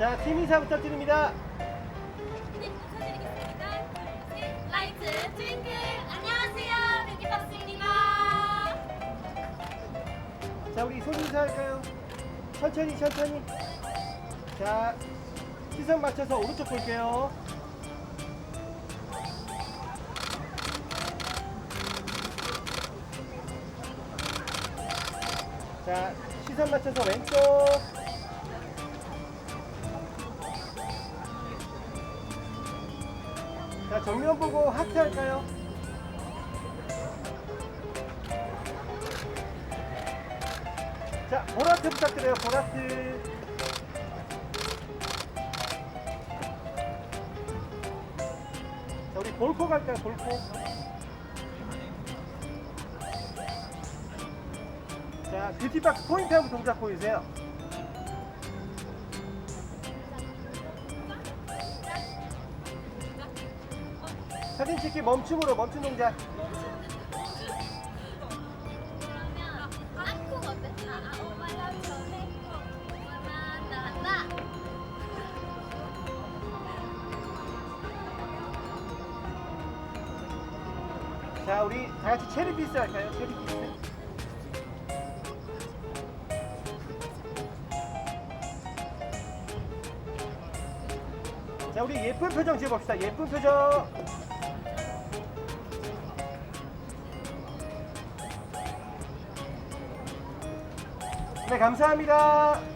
자, 팀 인사 부탁드립니다. 네, 인사드리겠습니다. 둘, 셋. 라이트 트윙클. 안녕하세요. 뷰티박스입니다. 자, 우리 손 인사할까요? 천천히, 천천히. 자, 시선 맞춰서 오른쪽 볼게요. 자, 시선 맞춰서 왼쪽. 자, 정면 보고 하트 할까요? 자, 보라트 부탁드려요, 보라트. 자, 우리 볼코 갈까요, 볼코? 자, 뷰티박스 포인트 한번 동작 보여주세요. 사진 찍기 멈춤으로 멈춤 동작. 자, 우리 다 같이 체리 피스 할까요? 체리 피스. 자, 우리 예쁜 표정 지어봅시다. 예쁜 표정. 네, 감사합니다.